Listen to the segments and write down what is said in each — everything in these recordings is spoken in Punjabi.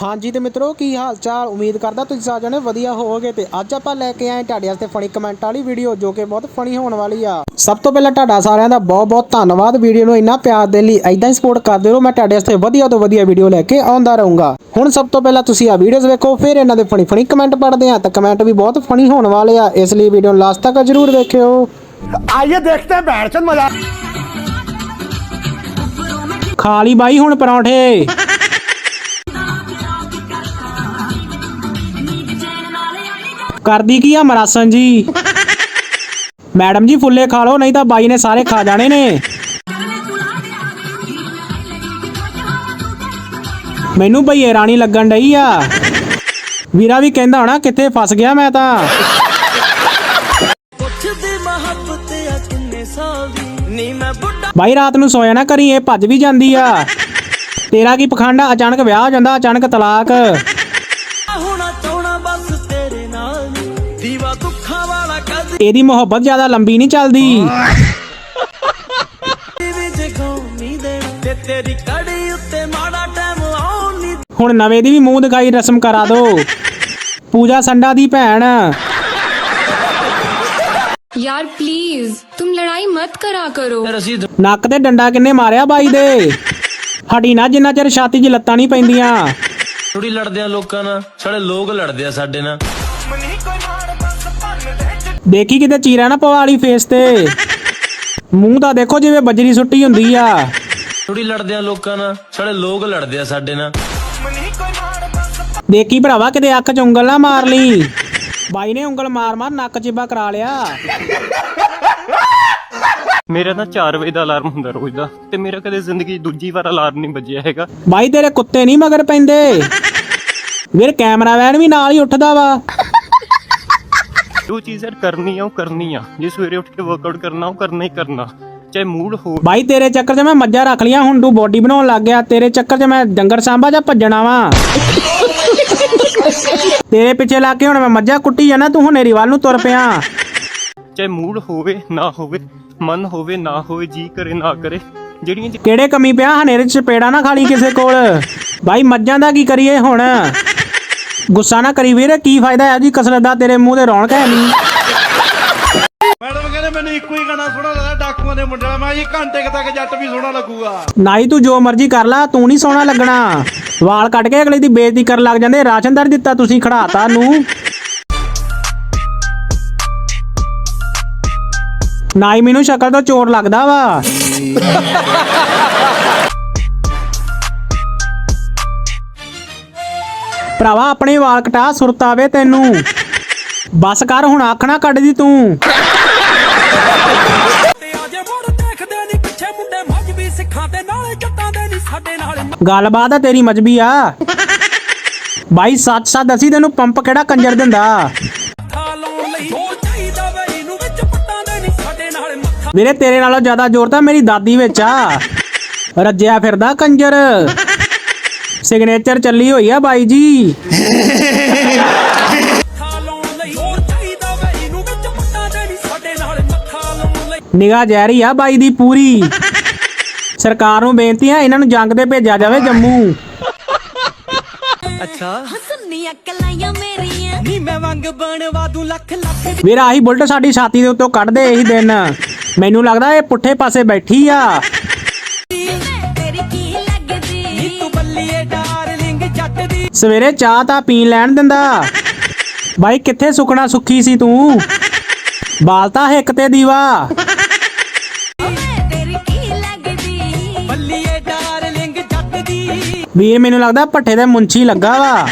ਹਾਂਜੀ ਤੇ ਮਿੱਤਰੋ ਕੀ ਹਾਲ ਚਾਲ ਉਮੀਦ ਕਰਦਾ ਤੁਸੀਂ ਸਾਰੇ ਜਣੇ ਵਧੀਆ ਹੋਵੋਗੇ ਤੇ ਅੱਜ ਆਪਾਂ ਲੈ ਕੇ ਆਏ ਤੁਹਾਡੇ ਵਾਸਤੇ ਫਨੀ ਕਮੈਂਟ ਵਾਲੀ ਵੀਡੀਓ ਜੋ ਕਿ ਬਹੁਤ ਫਨੀ ਹੋਣ ਵਾਲੀ ਆ। ਸਭ ਤੋਂ ਪਹਿਲਾਂ ਤੁਹਾਡਾ ਸਾਰਿਆਂ ਦਾ ਬਹੁਤ ਬਹੁਤ ਧੰਨਵਾਦ। ਵੀਡੀਓ ਨੂੰ ਇੰਨਾ ਪਿਆਰ ਦੇਣ ਲਈ ਐਦਾਂ ਹੀ ਸਪੋਰਟ ਕਰਦੇ ਰਹੋ ਮੈਂ ਤੁਹਾਡੇ ਵਾਸਤੇ ਵਧੀਆ ਤੋਂ ਵਧੀਆ ਵੀਡੀਓ ਲੈ ਕੇ ਆਉਂਦਾ ਰਹੂੰਗਾ। ਹੁਣ ਸਭ ਤੋਂ ਪਹਿਲਾਂ ਤੁਸੀਂ ਆ ਵੀਡੀਓਜ਼ ਵੇਖੋ ਫਿਰ ਇਹਨਾਂ ਦੇ ਫਨੀ ਫਨੀ ਕਮੈਂਟ ਪੜਦੇ ਆ ਤਾਂ ਕਮੈਂਟ ਵੀ ਬਹੁਤ ਫਨੀ ਹੋਣ ਵਾਲੇ ਆ। ਇਸ ਲਈ ਵੀਡੀਓ ਨੂੰ ਲਾਸਟ ਤੱਕ ਜ਼ਰੂਰ ਵੇਖਿਓ। ਆਈਏ ਦੇਖਦੇ ਹਾਂ ਬੈਠ ਚੰਦ ਮਜ਼ਾ। ਖਾ ਬਾਈ ਹੁਣ ਪਰੌਂਠੇ। ਕਰਦੀ ਕੀ ਆ ਮਰਾਸਨ ਜੀ? ਮੈਡਮ ਜੀ ਫੁੱਲੇ ਖਾ ਲਓ ਨਹੀਂ ਤਾਂ ਬਾਈ ਨੇ ਸਾਰੇ ਖਾ ਜਾਣੇ ਨੇ। ਮੈਨੂੰ ਭਈਏ ਰਾਣੀ ਲੱਗਣ ਡਈ ਆ। ਵੀਰਾ ਵੀ ਕਹਿੰਦਾ ਹੋਣਾ ਕਿੱਥੇ ਫਸ ਗਿਆ ਮੈਂ ਤਾਂ। ਬਾਈ ਰਾਤ ਨੂੰ ਸੋਇਆ ਨਾ ਕਰੀ ਇਹ ਭੱਜ ਵੀ ਜਾਂਦੀ ਆ। ਤੇਰਾ ਕੀ ਪਖੰਡ ਅਚਾਨਕ ਵਿਆਹ ਹੋ ਜਾਂਦਾ ਅਚਾਨਕ ਤਲਾਕ। ਇਹਦੀ ਮੁਹੱਬਤ ਜ਼ਿਆਦਾ ਲੰਬੀ ਨਹੀਂ ਚੱਲਦੀ। ਹੁਣ ਨਵੇਂ ਦੀ ਵੀ ਮੂੰਹ ਦਿਖਾਈ ਰਸਮ ਕਰਾ ਦਿਓ ਪੂਜਾ ਸੰਡਾ ਦੀ ਭੈਣ। ਯਾਰ ਪਲੀਜ਼ ਤੁਮ ਲੜਾਈ ਮਤ ਕਰਾ ਕਰੋ। ਨੱਕ ਤੇ ਡੰਡਾ ਕਿੰਨੇ ਮਾਰਿਆ ਬਾਈ ਦੇ। ਹੱਡੀ ਨਾ ਜਿੰਨਾ ਚਿਰ ਛਾਤੀ 'ਚ ਲੱਤਾਂ ਨਹੀਂ ਪੈਂਦੀਆਂ। ਥੋੜੀ ਲੜਦੇ ਆ ਲੋਕਾਂ ਨਾਲ ਸਾਡੇ ਲੋਕ ਲੜਦੇ ਆ ਸਾਡੇ ਨਾਲ। ਦੇਖੀ ਕਿਤੇ ਚੀਰਾ ਨਾ ਪਵਾਲੀ ਫੇਸ ਤੇ। ਮੂੰਹ ਤਾਂ ਦੇਖੋ ਜਿਵੇਂ ਬਜਰੀ ਸੁੱਟੀ ਹੁੰਦੀ ਆ। ਥੋੜੀ ਲੜਦੇ ਆ ਲੋਕਾਂ ਨਾਲ ਸਾਡੇ ਲੋਕ ਲੜਦੇ ਆ ਸਾਡੇ ਨਾਲ। ਦੇਖੀ ਭਰਾਵਾ ਕਿਤੇ ਅੱਖ 'ਚ ਉਂਗਲ ਨਾ ਮਾਰ ਲਈ। ਬਾਈ ਨੇ ਉਂਗਲ ਮਾਰ ਮਾਰ ਨੱਕ ਚਿੱਬਾ ਕਰਾ ਲਿਆ। ਮੇਰਾ ਨਾ 4 ਵਜੇ ਦਾ ਅਲਾਰਮ ਹੁੰਦਾ ਰੋਜ਼ ਦਾ ਤੇ ਮੇਰਾ ਕਦੇ ਜ਼ਿੰਦਗੀ 'ਚ ਦੂਜੀ ਵਾਰ ਅਲਾਰਮ ਨਹੀਂ ਵੱਜਿਆ ਹੈਗਾ। ਬਾਈ ਤੇਰੇ ਕੁੱਤੇ ਨਹੀਂ ਮਗਰ ਪੈਂਦੇ। ਵੀਰ ਕੈਮਰਾਮੈਨ ਵੀ ਨਾਲ ਹੀ ਉੱਠਦਾ ਵਾ। ਜੋ ਚੀਜ਼ ਯਾਰ ਕਰਨੀ ਆ ਉਹ ਕਰਨੀ ਆ। ਜੇ ਸਵੇਰੇ ਉੱਠ ਕੇ ਵਰਕਆਊਟ ਕਰਨਾ ਉਹ ਕਰਨਾ ਹੀ ਕਰਨਾ। ਚਾਹੇ ਮੂਡ ਹੋ ਬਾਈ ਤੇਰੇ ਚੱਕਰ 'ਚ ਮੈਂ ਮੱਝਾਂ ਰੱਖ ਲੀਆਂ ਹੁਣ ਤੂੰ ਬੋਡੀ ਬਣਾਉਣ ਲੱਗ ਗਿਆ। ਤੇਰੇ ਚੱਕਰ 'ਚ ਮੈਂ ਡੰਗਰ ਸਾਂਭਾ ਜਾਂ ਭੱਜਣਾ ਵਾ? ਤੇਰੇ ਪਿੱਛੇ ਲਾ ਕੇ ਹੁਣ ਮੈਂ ਮੱਝਾਂ ਕੁੱਟੀ ਜਾਣਾ ਤੂੰ ਹਨੇਰੀ ਵੱਲ ਨੂੰ ਤੁਰ ਪਿਆ। ਚਾਹੇ ਮੂਡ ਹੋਵੇ ਨਾ ਹੋਵੇ ਮਨ ਹੋਵੇ ਨਾ ਹੋਵੇ ਜੀ ਕਰੇ ਨਾ ਕਰੇ ਜਿਹੜੀਆਂ ਕਿਹੜੇ ਕਮੀ ਪਿਆ ਹਨੇਰੇ 'ਚ ਚਪੇੜਾ ਨਾ ਖਾਲੀ ਕਿਸੇ ਕੋਲ? ਬਾਈ ਮੱਝਾਂ ਦਾ ਕੀ ਕਰੀਏ ਹੁਣ? ਗੁੱਸਾ ਨਾ ਕਰੀ ਵੀਰ ਕੀ ਫਾਇਦਾ ਹੈ ਜੀ ਕਸਰਤ ਦਾ? ਤੇਰੇ ਮੂੰਹ ਤੇ ਰੌਣਕ ਹੈ ਨਹੀਂ। ਮੈਡਮ ਕਹਿੰਦੇ ਮੈਨੂੰ ਇੱਕੋ ਹੀ ਗਾਣਾ ਸੋਹਣਾ ਲੱਗਦਾ ਡਾਕੂਆਂ ਦੇ ਮੁੰਡੇ ਦਾ। ਮੈਂ ਜੀ ਘੰਟੇ ਕੁ ਤੱਕ ਜੱਟ ਵੀ ਸੋਹਣਾ ਲੱਗੂਗਾ। ਨਾਈ ਤੂੰ ਜੋ ਮਰਜ਼ੀ ਕਰ ਲਾ ਤੂੰ ਨਹੀਂ ਸੋਹਣਾ ਲੱਗਣਾ। ਵਾਲ ਕੱਟ ਕੇ ਅਗਲੇ ਦੀ ਬੇਇੱਜ਼ਤੀ ਕਰਨ ਲੱਗ ਜਾਂਦੇ। ਰਾਸ਼ਨਦਾਰ ਦਿੱਤਾ ਤੁਸੀਂ ਖੜਾਤਾ ਨੂੰ। ਨਾਈ ਮੈਨੂੰ ਸ਼ਕਲ ਤੋਂ ਚੋਰ ਲੱਗਦਾ ਵਾ। ਭਰਾਵਾ ਆਪਣੇ ਵਾਲ ਕਟਾ ਸੁਰਤ ਆਵੇ ਤੈਨੂੰ। ਬਸ ਕਰ ਹੁਣ ਤੂੰ। ਤੇ ਤੇ ਨਾਲੇ ਜੱਟਾਂ ਦੇ ਨਾਲ। ਗੱਲਬਾਤ ਆ ਤੇਰੀ ਮਜਬੀ ਆ। ਬਾਈ ਸੱਚ ਸੱਚ ਅਸੀਂ ਤੈਨੂੰ ਪੰਪ ਕਿਹੜਾ ਕੰਜਰ ਦਿੰਦਾ? ਵੀਰੇ ਤੇਰੇ ਨਾਲੋਂ ਜ਼ਿਆਦਾ ਜ਼ੋਰ ਤਾਂ ਮੇਰੀ ਦਾਦੀ ਵਿੱਚ ਆ। ਰੱਜਿਆ ਫਿਰਦਾ ਕੰਜਰ। ਸਿਗਨੇਚਰ ਚੱਲੀ ਹੋਈ ਆ ਬਾਈ ਜੀ। ਨਿਗਾਹ ਜੈਰੀ ਆ ਬਾਈ ਦੀ ਪੂਰੀ। ਸਰਕਾਰ ਨੂੰ ਬੇਨਤੀ ਆ ਇਹਨਾਂ ਨੂੰ ਜੰਗ ਤੇ ਭੇਜਿਆ ਜਾਵੇ ਜੰਮੂ। ਹਸਨੀਆਂ ਕਲਾਈਆਂ ਮੇਰੀਆਂ। ਨੀ ਮੈਂ ਵੰਗ ਬਣਵਾ ਦੂੰ ਲੱਖ ਲੱਖ ਵੀਰ ਆਹੀ ਬੁਲਟ ਸਾਡੀ ਛਾਤੀ ਦੇ ਉੱਤੋਂ ਕੱਢ ਦੇ ਇਹੀ ਦਿਨ। ਮੈਨੂੰ ਲੱਗਦਾ ਇਹ ਪੁੱਠੇ ਪਾਸੇ ਬੈਠੀ ਆ। ਸਵੇਰੇ ਚਾਹ ਤਾਂ ਪੀਣ ਲੈਣ ਦਿੰਦਾ। ਬਾਈ, ਕਿੱਥੇ ਸੁਕਣਾ ਸੁੱਖੀ ਸੀ ਤੂੰ? ਬਾਲਤਾ ਹਿੱਕ ਤੇ ਦੀਵਾ। ਵੀਰ ਮੈਨੂੰ ਲੱਗਦਾ ਭੱਠੇ ਦੇ ਮੁੰਚੀ ਲੱਗਾ ਵਾ।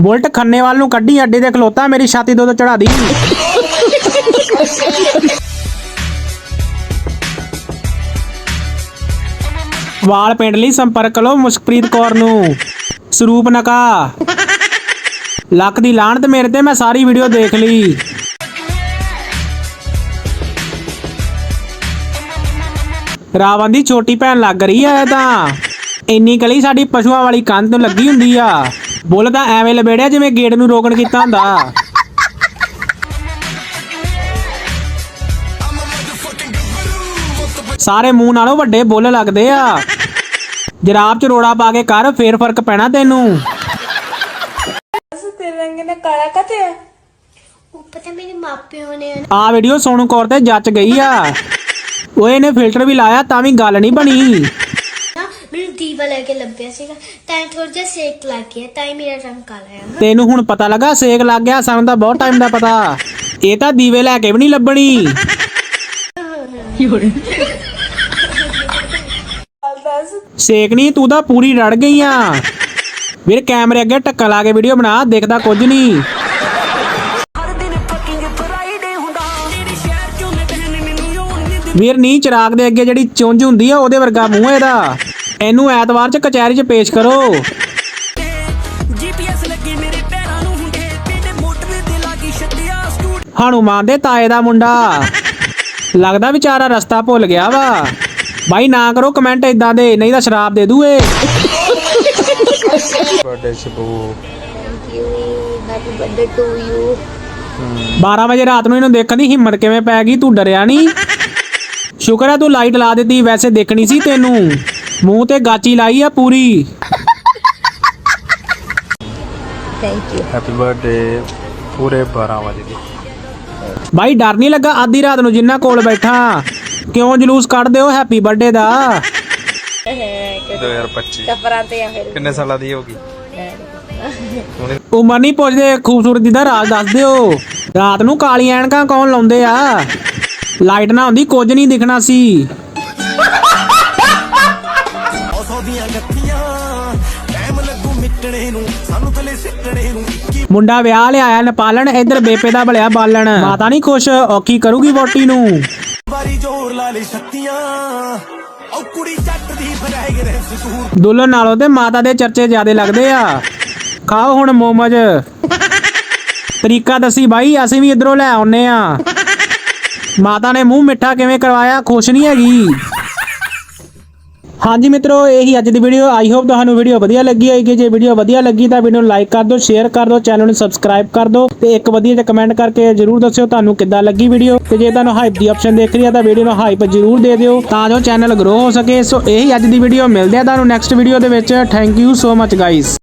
ਬੁਲਟ ਖੰਨੇ ਵਾਲ ਨੂੰ ਕੱਢੀ, ਅੱਡੇ ਤੇ ਖਲੋਤਾ, ਮੇਰੀ ਛਾਤੀ ਦੋ ਤੋਂ ਚੜਾ ਦੀ। ਵਾਲ ਪਿੰਡ ਲਈ ਸੰਪਰਕ ਕਰੋ ਮੁਸ਼ਕਪ੍ਰੀਤ ਕੌਰ ਨੂੰ। ਸਰੂਪ ਨਕਾ। ਲੱਕ ਦੀ ਲਾਹਣਤ ਮੇਰੇ ਤੇ, ਮੈਂ ਸਾਰੀ ਵੀਡੀਓ ਦੇਖ ਲਈ। ਰਾਵਣ ਦੀ ਛੋਟੀ ਭੈਣ ਲੱਗ ਰਹੀ ਐ ਤਾਂ। ਇੰਨੀ ਗਲੀ ਸਾਡੀ ਪਸ਼ੂਆਂ ਵਾਲੀ ਕੰਧ ਨੂੰ ਲੱਗੀ ਹੁੰਦੀ ਆ। ਬੁੱਲ ਤਾਂ ਐਵੇਂ ਲਬੇੜਿਆ ਜਿਵੇਂ ਗੇਟ ਨੂੰ ਰੋਕਣ ਕੀਤਾ ਹੁੰਦਾ। ਸਾਰੇ ਮੂੰਹ ਨਾਲੋਂ ਵੱਡੇ ਬੁੱਲ ਲੱਗਦੇ ਆ। ਜਰਾਬ ਚ ਰੋੜਾ ਪਾ ਕੇ ਕਰ ਫੇਰ ਫ਼ਰਕ ਪੈਣਾ ਤੈਨੂੰ। ਕਹਿੰਦਾ ਕਾਲਾ ਕਾਤੇ ਆ? ਉਹ ਪਤਾ ਮੇਰੇ ਮਾਪਿਆਂ ਨੇ। ਆ ਵੀਡੀਓ ਸੋਨੂ ਕੌਰ ਤੇ ਜੱਚ ਗਈ ਆ। ਓਏ ਇਹਨੇ ਫਿਲਟਰ ਵੀ ਲਾਇਆ ਤਾਂ ਵੀ ਗੱਲ ਨਹੀਂ ਬਣੀ। ਨਾ ਮੈਨੂੰ ਦੀਵਾ ਲੈ ਕੇ ਲੱਭਿਆ ਸੀਗਾ। ਤਾਂ ਥੋੜਾ ਜਿਹਾ ਸੇਕ ਲੱਗ ਗਿਆ ਤਾਂ ਹੀ ਮੇਰਾ ਰੰਗ ਕਾਲਾ ਆ। ਤੈਨੂੰ ਹੁਣ ਪਤਾ ਲੱਗਾ ਸੇਕ ਲੱਗ ਗਿਆ ਸਾਨੂੰ ਤਾਂ ਬਹੁਤ ਟਾਈਮ ਦਾ ਪਤਾ। ਇਹ ਤਾਂ ਦੀਵੇ ਲੈ ਕੇ ਵੀ ਨਹੀਂ ਲੱਭਣੀ। ਸੇਕ ਨਹੀਂ ਤੂੰ ਤਾਂ ਪੂਰੀ ਰੜ ਗਈ ਆ। ਵੀਰ ਕੈਮਰੇ ਅੱਗੇ ਟੱਕਾ ਲਾ ਕੇ ਵੀਡੀਓ ਬਣਾ ਦੇਖਦਾ ਕੁਝ ਨਹੀਂ ਨਹੀਂ ਵੀਰ ਨੀ ਚਿਰਾਗ ਦੇ ਅੱਗੇ ਜਿਹੜੀ ਚੁੰਝ ਹੁੰਦੀ ਆ ਉਹਦੇ ਵਰਗਾ ਮੂੰਹ ਇਹਦਾ। ਇਹਨੂੰ ਐਤਵਾਰ ਚ ਕਚਹਿਰੀ ਚ ਪੇਸ਼ ਕਰੋ। ਹਨੂਮਾਨ ਦੇ ਤਾਏ ਦਾ ਮੁੰਡਾ। ਲੱਗਦਾ ਵਿਚਾਰਾ ਰਸਤਾ ਭੁੱਲ ਗਿਆ ਵਾ। ਬਾਈ ਨਾ ਕਰੋ ਕਮੈਂਟ ਇਦਾਂ ਦੇ ਨਹੀਂ ਤਾਂ ਸ਼ਰਾਬ ਦੇ ਦੂ ਏ ਹੈਪੀ ਬਰਥਡੇ ਟੂ ਯੂ 12 ਵਜੇ ਰਾਤ ਨੂੰ ਇਹਨੂੰ ਦੇਖਣ ਦੀ ਹਿੰਮਤ ਕਿਵੇਂ ਪੈ ਗਈ ਤੂੰ ਡਰਿਆ ਨਹੀਂ ਸ਼ੁਕਰ ਹੈ ਤੂੰ ਲਾਈਟ ਲਾ ਦਿੱਤੀ ਵੈਸੇ ਦੇਖਣੀ ਸੀ ਤੈਨੂੰ। ਮੂੰਹ ਤੇ ਗਾਚੀ ਲਾਈ ਆ ਪੂਰੀ। ਹੈਪੀ ਬਰਥਡੇ ਪੂਰੇ 12 ਵਜੇ ਦੀ। ਬਾਈ ਡਰ ਨਹੀਂ ਲੱਗਾ ਆधी ਰਾਤ ਨੂੰ ਜਿੰਨਾ ਕੋਲ ਬੈਠਾ। ਕਿਉਂ ਜਲੂਸ ਕੱਢਦੇ ਹੋ? ਹੈਪੀ ਬਰਥਡੇ ਦਾ। 2025 ਸਫਰਾਂ ਤੇ ਆ ਫਿਰ। ਕਿੰਨੇ ਸਾਲਾਂ ਦੀ ਹੋਗੀ ਉਮਰ ਨਹੀਂ ਪੁੱਛਦੇ ਖੂਬਸੂਰਤੀ ਦਾ ਰਾਜ਼ ਦੱਸ ਦਿਓ। ਰਾਤ ਨੂੰ ਕਾਲੀਆਂ ਐਨਕਾਂ ਕੌਣ ਲਾਉਂਦੇ ਆ? ਲਾਈਟ ਨਾ ਹੁੰਦੀ ਕੁਝ ਨਹੀਂ ਦਿਖਣਾ ਸੀ। ਉਸੋਂ ਦੀਆਂ ਗੱਠੀਆਂ ਟਾਈਮ ਲੱਗੂ ਮਿਟਣੇ ਨੂੰ ਸਾਨੂੰ ਪਹਿਲੇ ਸਿੱਟਣੇ ਨੂੰ ਇੱਕੀ ਮੁੰਡਾ ਵਿਆਹ ਲਿਆਇਆ ਨੇਪਾਲਣ ਇੱਧਰ ਬੇਪੇ ਦਾ ਭਲਿਆ ਬਾਲਣ। ਮਾਤਾ ਨਹੀਂ ਖੁਸ਼ ਔਖੀ ਕਰੂਗੀ ਵੋਟੀ ਨੂੰ। ਵਾਰੀ ਜ਼ੋਰ ਲਾ ਲਈ ਸ਼ਕਤੀਆਂ ਉਹ ਕੁੜੀ ਜੱਟ ਦੀ ਫਰੈਗਰੈਂਸ ਸੂਰ ਦੁਲਹਨ ਨਾਲੋਂ ਤੇ ਮਾਤਾ ਦੇ ਚਰਚੇ ਜ਼ਿਆਦੇ ਲੱਗਦੇ ਆ। ਖਾਓ ਹੁਣ ਮੋਮਜ। ਤਰੀਕਾ ਦੱਸੀ ਬਾਈ, ਅਸੀਂ ਵੀ ਇਧਰੋਂ ਲੈ ਆਉਨੇ ਆ। ਮਾਤਾ ਨੇ ਮੂੰਹ ਮਿੱਠਾ ਕਿਵੇਂ ਕਰਵਾਇਆ, ਖੁਸ਼ ਨਹੀਂ ਹੈਗੀ। ਹਾਂਜੀ ਮਿੱਤਰੋ, ਇਹੀ ਅੱਜ ਦੀ ਵੀਡੀਓ ਆਈ ਹੋਪ ਤੁਹਾਨੂੰ ਵੀਡੀਓ ਵਧੀਆ ਲੱਗੀ ਹੋਏਗੀ। ਜੇ ਵੀਡੀਓ ਵਧੀਆ ਲੱਗੀ ਤਾਂ ਵੀਡੀਓ ਨੂੰ ਲਾਈਕ ਕਰ ਦਿਓ ਸ਼ੇਅਰ ਕਰ ਦਿਓ ਚੈਨਲ ਨੂੰ ਸਬਸਕ੍ਰਾਈਬ ਕਰ ਦਿਓ ਤੇ ਇੱਕ ਵਧੀਆ ਜਿਹਾ ਕਮੈਂਟ ਕਰਕੇ ਜਰੂਰ ਦੱਸਿਓ ਤੁਹਾਨੂੰ ਕਿੱਦਾਂ ਲੱਗੀ ਵੀਡੀਓ ਤੇ ਜੇ ਤੁਹਾਨੂੰ ਹਾਈਪ ਦੀ ਆਪਸ਼ਨ ਦੇਖ ਰਹੀ ਆ ਤਾਂ ਵੀਡੀਓ ਨੂੰ ਹਾਈਪ ਜਰੂਰ ਦੇ ਦਿਓ ਤਾਂ ਜੋ ਚੈਨਲ ਗਰੋ ਹੋ ਸਕੇ। ਸੋ ਇਹੀ ਅੱਜ ਦੀ ਵੀਡੀਓ ਮਿਲਦੇ ਆ ਤੁਹਾਨੂੰ ਨੈਕਸਟ ਵੀਡੀਓ ਦੇ ਵਿੱਚ। Thank you so much guys